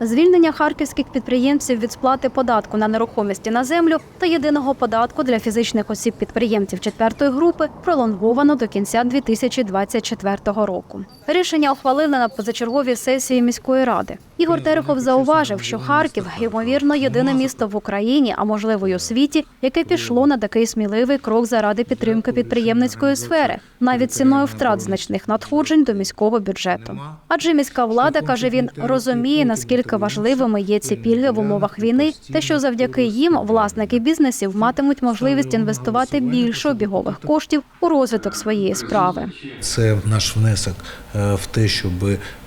звільнення харківських підприємців від сплати податку на нерухомості на землю та єдиного податку для фізичних осіб підприємців четвертої групи пролонговано до кінця 2024 року. Рішення ухвалили на позачерговій сесії міської ради. Ігор Терехов зауважив, що Харків ймовірно єдине місто в Україні, а можливо й у світі, яке пішло на такий сміливий крок заради підтримки підприємницької сфери, навіть ціною втрат значних надходжень до міського бюджету. Адже міська влада каже він розуміє наскільки важливими є ці пільги в умовах війни, та що завдяки їм власники бізнесів матимуть можливість інвестувати більше обігових коштів у розвиток своєї справи. Це наш внесок е, в те, щоб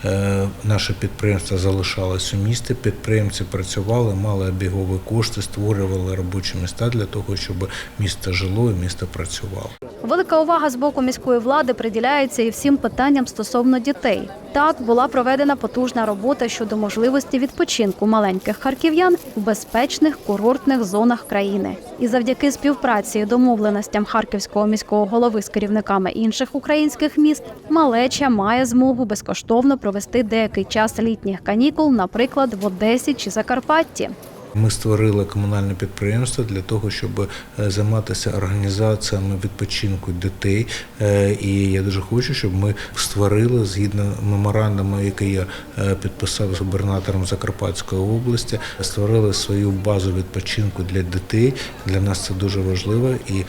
е, наше підприємство залишалось у місті. Підприємці працювали, мали обігові кошти, створювали робочі міста для того, щоб місто жило і місто працювало. Велика увага з боку міської влади приділяється і всім питанням стосовно дітей. Так була проведена потужна робота щодо можливості відпочинку маленьких харків'ян в безпечних курортних зонах країни. І завдяки співпраці і домовленостям харківського міського голови з керівниками інших українських міст малеча має змогу безкоштовно провести деякий час літніх канікул, наприклад, в Одесі чи Закарпатті. Ми створили комунальне підприємство для того, щоб е, займатися організаціями відпочинку дітей. Е, І я дуже хочу, щоб ми створили згідно меморандуму, який я е, підписав з губернатором Закарпатської області, створили свою базу відпочинку для дітей. Для нас це дуже важливо. І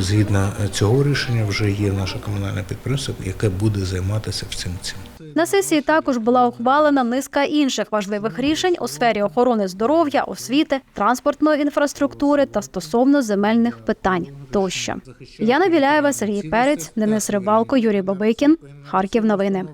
згідно цього рішення вже є наше комунальне підприємство, яке буде займатися всім цим. На сесії також була ухвалена низка інших важливих рішень у сфері охорони здоров'я, освіти, транспортної інфраструктури та стосовно земельних питань тощо. Яна Біляєва, Сергій Перець, Денис Рибалко, Юрій Бабикін, Харків. Новини.